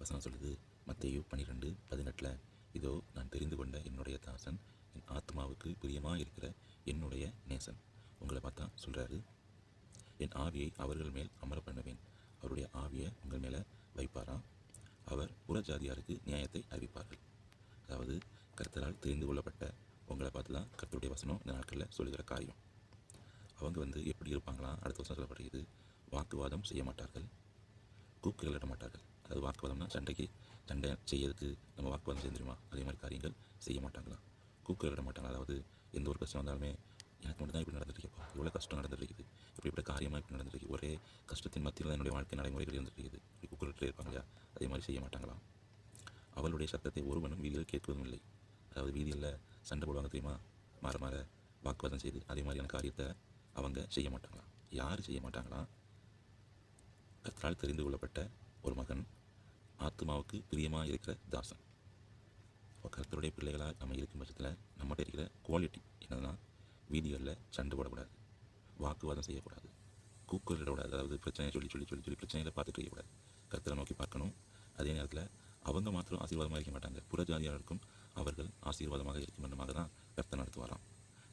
வசனம் சொல்லுது மத்தேயு பன்னிரெண்டு பதினெட்டில் இதோ நான் தெரிந்து கொண்ட என்னுடைய தாசன் என் ஆத்மாவுக்கு பிரியமாக இருக்கிற என்னுடைய நேசன். உங்களை பார்த்தா சொல்கிறாரு என் ஆவியை அவர்கள் மேல் அமர பண்ணுவேன் அவருடைய ஆவியை உங்கள் மேலே வைப்பாராம் அவர் புறஜாதியாருக்கு நியாயத்தை அறிவிப்பார்கள். அதாவது கர்த்தரால் தெரிந்து கொள்ளப்பட்ட உங்களை பார்த்து தான் கர்த்தருடைய வசனம் இந்த நாட்களில் சொல்லுகிற காரியம். அவங்க வந்து எப்படி இருப்பாங்களாம் அடுத்த வருஷம் சொல்லப்படுகிறது வாக்குவாதம் செய்ய மாட்டார்கள் கூக்குகளிட மாட்டார்கள் அதாவது வாக்குவாதம்னா சண்டைக்கு சண்டை செய்யறதுக்கு நம்ம வாக்குவாதம் செஞ்சிருமா அதே மாதிரி காரியங்கள் செய்ய மாட்டாங்களாம் விட மாட்டாங்க அதாவது எந்த ஒரு கஷ்டம் வந்தாலுமே எனக்கு மட்டும் தான் இப்படி நடந்துருக்குப்பா இவ்வளோ கஷ்டம் நடந்துருக்குது இப்படி இப்படி காரியமாக இப்படி நடந்துருக்கு ஒரே கஷ்டத்தின் மத்தியில் தான் என்னுடைய வாழ்க்கை நடைமுறைகள் இருந்துருக்குது இப்படி கூக்குரட்டு இருப்பாங்க இல்லையா? அதே மாதிரி செய்ய மாட்டாங்களாம் அவளுடைய சத்தத்தை ஒருவனும் வீதியில் கேட்பதும் இல்லை. அதாவது வீதியில் சண்டை போடுவாங்க தெரியுமா? மாற மாற வாக்குவாதம் செய்து அதே மாதிரியான காரியத்தை அவங்க செய்ய மாட்டாங்களாம் யார் செய்ய மாட்டாங்களாம் கர்த்தரால் தெரிந்து கொள்ளப்பட்ட ஒரு மகன் அம்மாவுக்கு பிரியமாக இருக்கிற தாசன். அப்போ பிள்ளைகளாக நம்ம இருக்கும் பட்சத்தில் நம்மகிட்ட இருக்கிற குவாலிட்டி என்னதுன்னா வீதிகளில் சண்டை போடக்கூடாது. வாக்குவாதம் செய்யக்கூடாது. கூக்குரலிடக்கூடாது அதாவது பிரச்சனையை சொல்லி சொல்லி சொல்லி சொல்லி பிரச்சனைகளை பார்த்துட்டு இருக்கக்கூடாது. கருத்தரை நோக்கி பார்க்கணும். அதே நேரத்தில் அவங்க மாத்திரம் ஆசீர்வாதமாக இருக்க மாட்டாங்க. புறஜாதியாருக்கும் அவர்கள் ஆசீர்வாதமாக இருக்கும் என்னமாக தான் கர்த்தர் நடத்துவாராம்.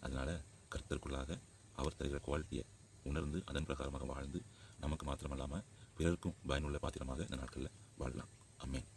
அதனால் கர்த்தருக்குள்ளாக அவர் தருகிற குவாலிட்டியை உணர்ந்து அதன் பிரகாரமாக வாழ்ந்து நமக்கு மாத்திரமல்லாமல் பிறருக்கும் பயனுள்ள பாத்திரமாக இந்த நாட்களில் வாழலாம். Amém.